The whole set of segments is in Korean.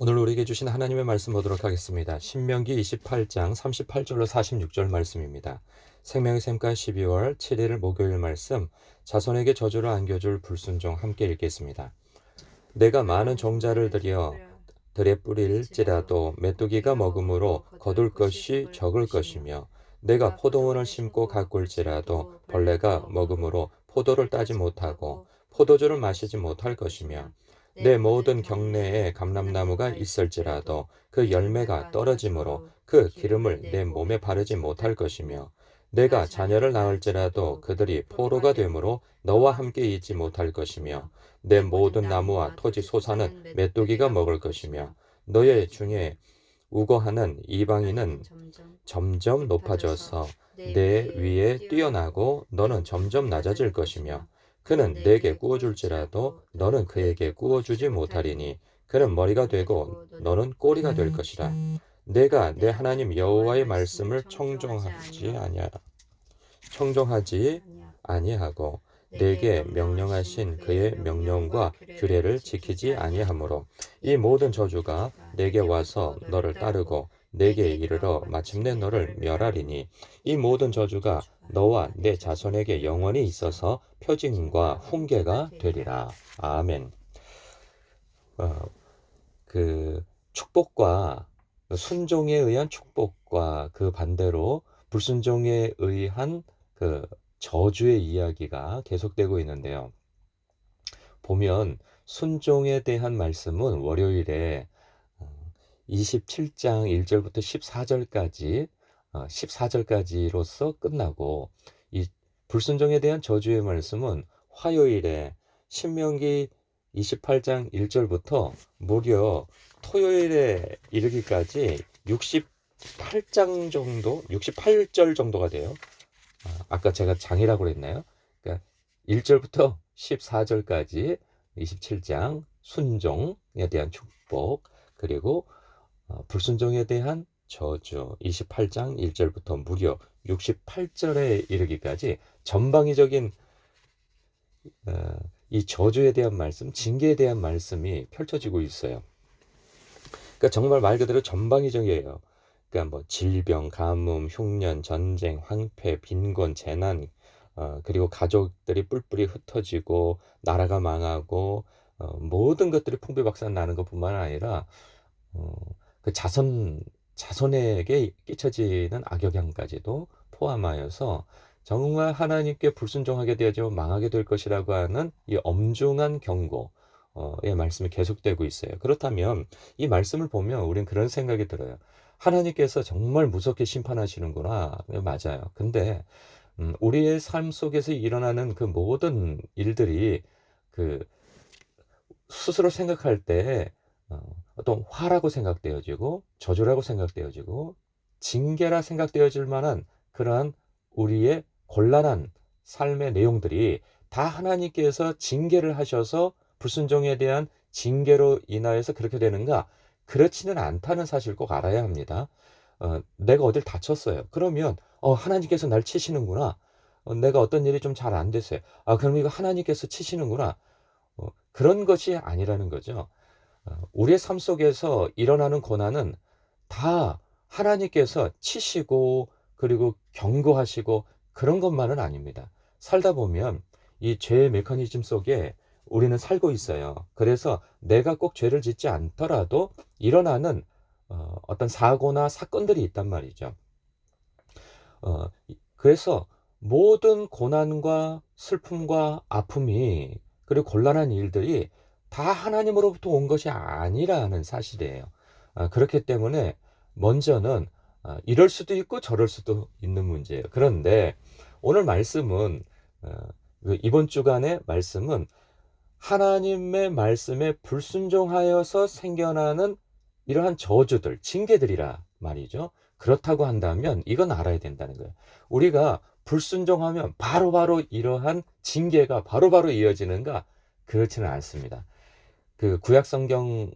오늘 우리에게 주신 하나님의 말씀 보도록 하겠습니다. 신명기 28장 38절로 46절 말씀입니다. 생명의 샘가 12월 7일 목요일 말씀 자손에게 저주를 안겨줄 불순종 함께 읽겠습니다. 내가 많은 종자를 들여 들에 뿌릴지라도 메뚜기가 먹음으로 거둘 것이 적을 것이며 내가 포도원을 심고 가꿀지라도 벌레가 먹음으로 포도를 따지 못하고 포도주를 마시지 못할 것이며 내 모든 경내에 감람나무가 있을지라도 그 열매가 떨어지므로 그 기름을 내 몸에 바르지 못할 것이며 내가 자녀를 낳을지라도 그들이 포로가 되므로 너와 함께 있지 못할 것이며 내 모든 나무와 토지 소사는 메뚜기가 먹을 것이며 너의 중에 우거하는 이방인은 점점 높아져서 내 위에 뛰어나고 너는 점점 낮아질 것이며 그는 내게 구워줄지라도 너는 그에게 구워주지 못하리니 그는 머리가 되고 너는 꼬리가 될 것이라. 내가 내 하나님 여호와의 말씀을 청종하지 아니하라. 청종하지 아니하고 내게 명령하신 그의 명령과 규례를 지키지 아니하므로 이 모든 저주가 내게 와서 너를 따르고 내게 이르러 마침내 너를 멸하리니 이 모든 저주가 너와 내 자손에게 영원히 있어서 표징과 훈계가 되리라. 아멘. 어, 그 축복과 순종에 의한 축복과 그 반대로 불순종에 의한 그 저주의 이야기가 계속되고 있는데요. 보면 순종에 대한 말씀은 월요일에 27장 1절부터 14절까지 14절까지로서 끝나고 이 불순종에 대한 저주의 말씀은 화요일에 신명기 28장 1절부터 무려 토요일에 이르기까지 68장 정도, 68절 정도가 돼요. 아, 아까 제가 장이라고 그랬나요? 그러니까 1절부터 14절까지 27장 순종에 대한 축복 그리고 어, 불순종에 대한 저주 28장 1절부터 무려 68절에 이르기까지 전방위적인 어, 이 저주에 대한 말씀, 징계에 대한 말씀이 펼쳐지고 있어요. 그러니까 정말 말 그대로 전방위적이에요. 그러니까 뭐 질병, 가뭄, 흉년, 전쟁, 황폐, 빈곤, 재난, 어, 그리고 가족들이 뿔뿔이 흩어지고 나라가 망하고 어, 모든 것들이 풍비박산 나는 것뿐만 아니라 어, 그 자손 자손에게 끼쳐지는 악영향까지도 포함하여서 정말 하나님께 불순종하게 되어지면 망하게 될 것이라고 하는 이 엄중한 경고의 말씀이 계속되고 있어요. 그렇다면 이 말씀을 보면 우리는 그런 생각이 들어요. 하나님께서 정말 무섭게 심판하시는구나. 맞아요. 근데 음, 우리의 삶 속에서 일어나는 그 모든 일들이 그 스스로 생각할 때 어, 어떤 화라고 생각되어지고 저주라고 생각되어지고 징계라 생각되어질 만한 그러한 우리의 곤란한 삶의 내용들이 다 하나님께서 징계를 하셔서 불순종에 대한 징계로 인하여서 그렇게 되는가? 그렇지는 않다는 사실 꼭 알아야 합니다. 어, 내가 어딜 다쳤어요. 그러면 어, 하나님께서 날 치시는구나. 어, 내가 어떤 일이 좀 잘 안 됐어요. 아, 그럼 이거 하나님께서 치시는구나. 어, 그런 것이 아니라는 거죠. 어, 우리의 삶 속에서 일어나는 고난은 다 하나님께서 치시고 그리고 경고하시고 그런 것만은 아닙니다. 살다 보면 이 죄의 메커니즘 속에 우리는 살고 있어요. 그래서 내가 꼭 죄를 짓지 않더라도 일어나는 어, 어떤 사고나 사건들이 있단 말이죠. 어, 그래서 모든 고난과 슬픔과 아픔이 그리고 곤란한 일들이 다 하나님으로부터 온 것이 아니라는 사실이에요. 아, 그렇기 때문에 먼저는 아, 이럴 수도 있고 저럴 수도 있는 문제예요. 그런데 오늘 말씀은 어, 그 이번 주간의 말씀은 하나님의 말씀에 불순종하여서 생겨나는 이러한 저주들, 징계들이라 말이죠. 그렇다고 한다면 이건 알아야 된다는 거예요. 우리가 불순종하면 바로바로 바로 이러한 징계가 바로바로 바로 이어지는가? 그렇지는 않습니다. 그 구약 성경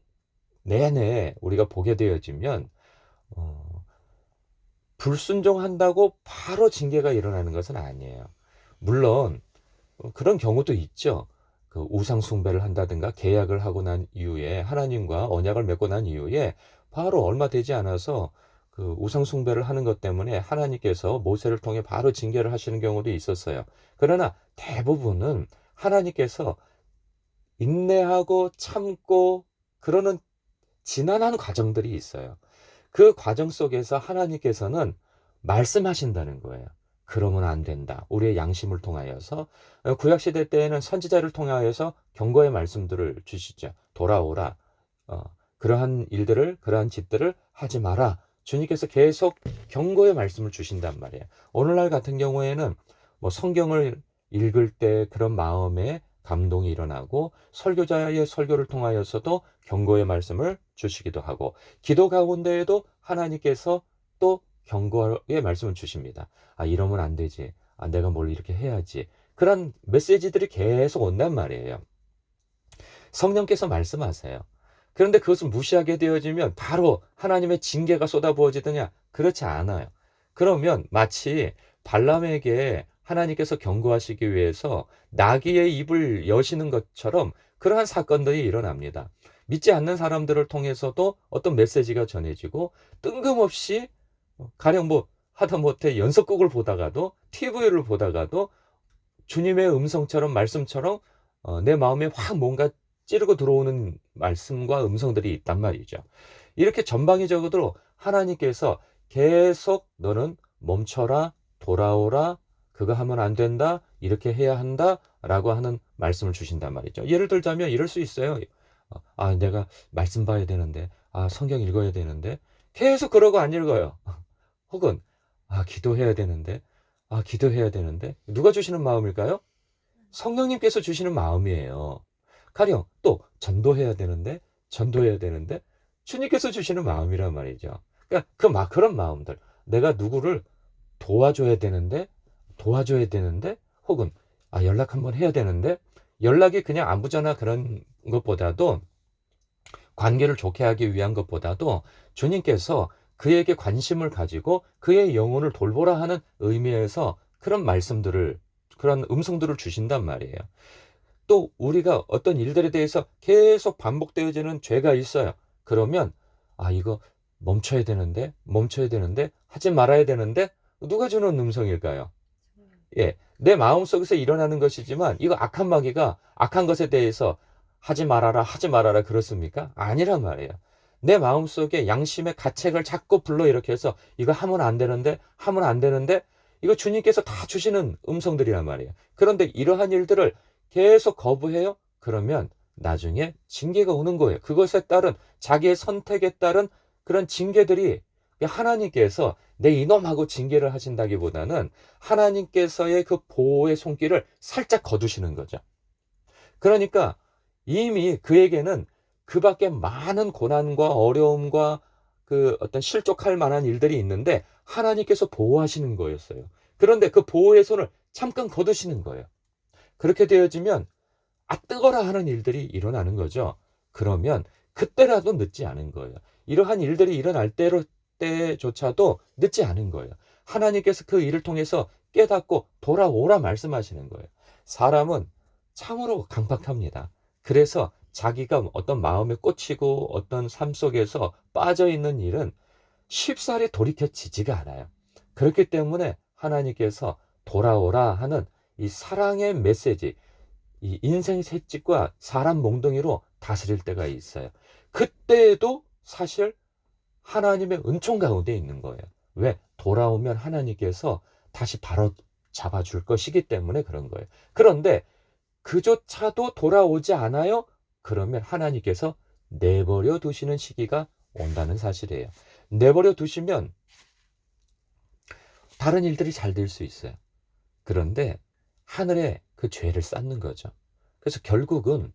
내내 우리가 보게 되어지면 어, 불순종한다고 바로 징계가 일어나는 것은 아니에요. 물론 어, 그런 경우도 있죠. 그 우상 숭배를 한다든가 계약을 하고 난 이후에 하나님과 언약을 맺고 난 이후에 바로 얼마 되지 않아서 그 우상 숭배를 하는 것 때문에 하나님께서 모세를 통해 바로 징계를 하시는 경우도 있었어요. 그러나 대부분은 하나님께서 인내하고 참고 그러는 지난한 과정들이 있어요. 그 과정 속에서 하나님께서는 말씀하신다는 거예요. 그러면 안 된다. 우리의 양심을 통하여서 어, 구약 시대 때에는 선지자를 통하여서 경고의 말씀들을 주시죠. 돌아오라. 어, 그러한 일들을 그러한 짓들을 하지 마라. 주님께서 계속 경고의 말씀을 주신단 말이에요. 오늘날 같은 경우에는 뭐 성경을 읽을 때 그런 마음에 감동이 일어나고 설교자의 설교를 통하여서도 경고의 말씀을 주시기도 하고 기도 가운데에도 하나님께서 또 경고의 말씀을 주십니다. 아 이러면 안 되지. 아 내가 뭘 이렇게 해야지. 그런 메시지들이 계속 온단 말이에요. 성령께서 말씀하세요. 그런데 그것을 무시하게 되어지면 바로 하나님의 징계가 쏟아부어지느냐? 그렇지 않아요. 그러면 마치 발람에게 하나님께서 경고하시기 위해서 나귀의 입을 여시는 것처럼 그러한 사건들이 일어납니다. 믿지 않는 사람들을 통해서도 어떤 메시지가 전해지고 뜬금없이 가령 뭐 하다못해 연속극을 보다가도 TV를 보다가도 주님의 음성처럼 말씀처럼 어, 내 마음에 확 뭔가 찌르고 들어오는 말씀과 음성들이 있단 말이죠. 이렇게 전방위적으로 하나님께서 계속 너는 멈춰라, 돌아오라, 그거 하면 안 된다, 이렇게 해야 한다, 라고 하는 말씀을 주신단 말이죠. 예를 들자면 이럴 수 있어요. 어, 아, 내가 말씀 봐야 되는데, 아, 성경 읽어야 되는데, 계속 그러고 안 읽어요. 혹은, 아, 기도해야 되는데, 아, 기도해야 되는데, 누가 주시는 마음일까요? 성령님께서 주시는 마음이에요. 가령 또 전도해야 되는데, 전도해야 되는데, 주님께서 주시는 마음이란 말이죠. 그러니까 그 막 그런 마음들. 내가 누구를 도와줘야 되는데, 도와줘야 되는데, 혹은 아, 연락 한번 해야 되는데, 연락이 그냥 안부전화 그런 것보다도 관계를 좋게 하기 위한 것보다도 주님께서 그에게 관심을 가지고 그의 영혼을 돌보라 하는 의미에서 그런 말씀들을, 그런 음성들을 주신단 말이에요. 또 우리가 어떤 일들에 대해서 계속 반복되어지는 죄가 있어요. 그러면, 아, 이거 멈춰야 되는데, 멈춰야 되는데, 하지 말아야 되는데, 누가 주는 음성일까요? 예, 내 마음속에서 일어나는 것이지만 이거 악한 마귀가 악한 것에 대해서 하지 말아라, 하지 말아라 그렇습니까? 아니란 말이에요. 내 마음속에 양심의 가책을 자꾸 불러일으켜서 이거 하면 안 되는데, 하면 안 되는데, 이거 주님께서 다 주시는 음성들이란 말이에요. 그런데 이러한 일들을 계속 거부해요? 그러면 나중에 징계가 오는 거예요. 그것에 따른 자기의 선택에 따른 그런 징계들이 하나님께서 내 이놈하고 징계를 하신다기보다는 하나님께서의 그 보호의 손길을 살짝 거두시는 거죠. 그러니까 이미 그에게는 그 밖에 많은 고난과 어려움과 그 어떤 실족할 만한 일들이 있는데 하나님께서 보호하시는 거였어요. 그런데 그 보호의 손을 잠깐 거두시는 거예요. 그렇게 되어지면 아 뜨거라 하는 일들이 일어나는 거죠. 그러면 그때라도 늦지 않은 거예요. 이러한 일들이 일어날 때로 때조차도 늦지 않은 거예요. 하나님께서 그 일을 통해서 깨닫고 돌아오라 말씀하시는 거예요. 사람은 참으로 강박합니다. 그래서 자기가 어떤 마음에 꽂히고 어떤 삶 속에서 빠져 있는 일은 쉽사리 돌이켜지지가 않아요. 그렇기 때문에 하나님께서 돌아오라 하는 이 사랑의 메시지, 이 인생 채찍과 사람 몽둥이로 다스릴 때가 있어요. 그때에도 사실 하나님의 은총 가운데 있는 거예요. 왜? 돌아오면 하나님께서 다시 바로 잡아줄 것이기 때문에 그런 거예요. 그런데 그조차도 돌아오지 않아요? 그러면 하나님께서 내버려 두시는 시기가 온다는 사실이에요. 내버려 두시면 다른 일들이 잘 될 수 있어요. 그런데 하늘에 그 죄를 쌓는 거죠. 그래서 결국은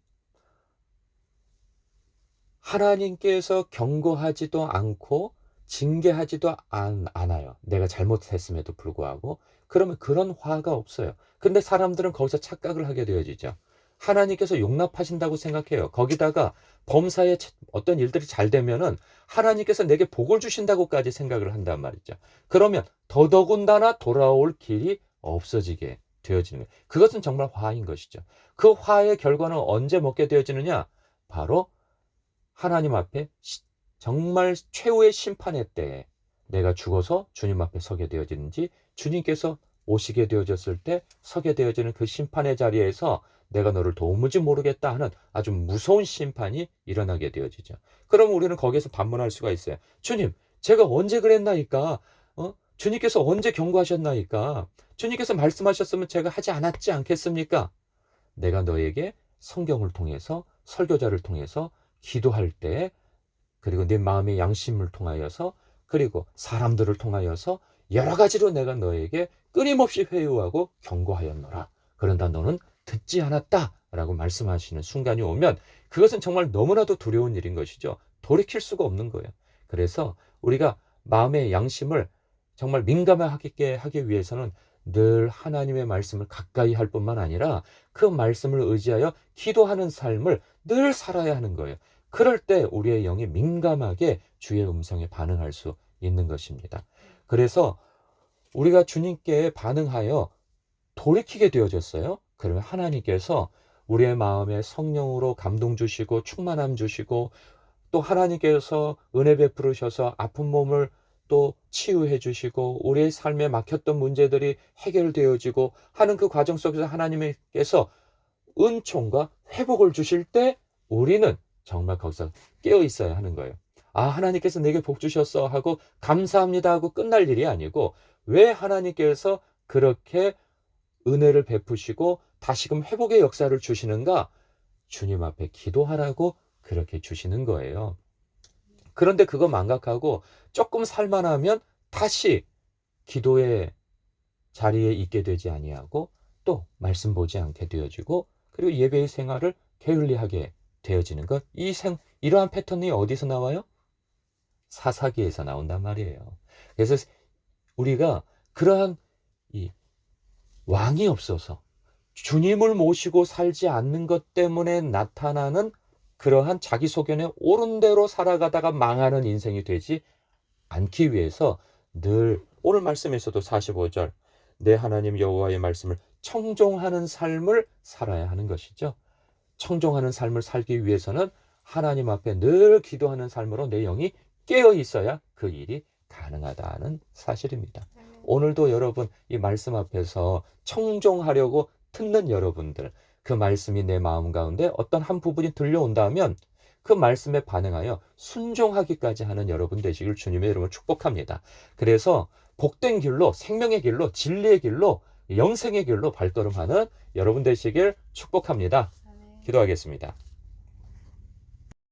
하나님께서 경고하지도 않고 징계하지도 않, 않아요. 내가 잘못했음에도 불구하고. 그러면 그런 화가 없어요. 근데 사람들은 거기서 착각을 하게 되어지죠. 하나님께서 용납하신다고 생각해요. 거기다가 범사에 어떤 일들이 잘 되면은 하나님께서 내게 복을 주신다고까지 생각을 한단 말이죠. 그러면 더더군다나 돌아올 길이 없어지게 되어지는 거예요. 그것은 정말 화인 것이죠. 그 화의 결과는 언제 먹게 되어지느냐? 바로 하나님 앞에 시- 정말 최후의 심판의 때에 내가 죽어서 주님 앞에 서게 되어지는지 주님께서 오시게 되어졌을 때 서게 되어지는 그 심판의 자리에서 내가 너를 도무지 모르겠다 하는 아주 무서운 심판이 일어나게 되어지죠. 그럼 우리는 거기에서 반문할 수가 있어요. 주님, 제가 언제 그랬나이까? 어? 주님께서 언제 경고하셨나이까? 주님께서 말씀하셨으면 제가 하지 않았지 않겠습니까? 내가 너에게 성경을 통해서 설교자를 통해서 기도할 때 그리고 내 마음의 양심을 통하여서 그리고 사람들을 통하여서 여러 가지로 내가 너에게 끊임없이 회유하고 경고하였노라. 그런다 너는 듣지 않았다 라고 말씀하시는 순간이 오면 그것은 정말 너무나도 두려운 일인 것이죠. 돌이킬 수가 없는 거예요. 그래서 우리가 마음의 양심을 정말 민감하게 하기 위해서는 늘 하나님의 말씀을 가까이 할 뿐만 아니라 그 말씀을 의지하여 기도하는 삶을 늘 살아야 하는 거예요. 그럴 때 우리의 영이 민감하게 주의 음성에 반응할 수 있는 것입니다. 그래서 우리가 주님께 반응하여 돌이키게 되어졌어요. 그러면 하나님께서 우리의 마음에 성령으로 감동 주시고 충만함 주시고 또 하나님께서 은혜 베풀으셔서 아픈 몸을 또 치유해 주시고 우리의 삶에 막혔던 문제들이 해결되어지고 하는 그 과정 속에서 하나님께서 은총과 회복을 주실 때 우리는 정말 거기서 깨어 있어야 하는 거예요. 아, 하나님께서 내게 복 주셨어 하고 감사합니다 하고 끝날 일이 아니고 왜 하나님께서 그렇게 은혜를 베푸시고 다시금 회복의 역사를 주시는가? 주님 앞에 기도하라고 그렇게 주시는 거예요. 그런데 그거 망각하고 조금 살만하면 다시 기도의 자리에 있게 되지 아니하고 또 말씀 보지 않게 되어지고 그리고 예배의 생활을 게을리하게 되어지는 것. 이 생, 이러한 패턴이 어디서 나와요? 사사기에서 나온단 말이에요. 그래서 우리가 그러한 이 왕이 없어서 주님을 모시고 살지 않는 것 때문에 나타나는 그러한 자기 소견에 옳은 대로 살아가다가 망하는 인생이 되지 않기 위해서 늘 오늘 말씀에서도 45절 내 하나님 여호와의 말씀을 청종하는 삶을 살아야 하는 것이죠. 청종하는 삶을 살기 위해서는 하나님 앞에 늘 기도하는 삶으로 내 영이 깨어 있어야 그 일이 가능하다는 사실입니다. 오늘도 여러분 이 말씀 앞에서 청종하려고 듣는 여러분들 그 말씀이 내 마음 가운데 어떤 한 부분이 들려온다면 그 말씀에 반응하여 순종하기까지 하는 여러분 되시길 주님의 이름으로 축복합니다. 그래서 복된 길로 생명의 길로 진리의 길로 영생의 길로 발걸음하는 여러분 되시길 축복합니다. 기도하겠습니다.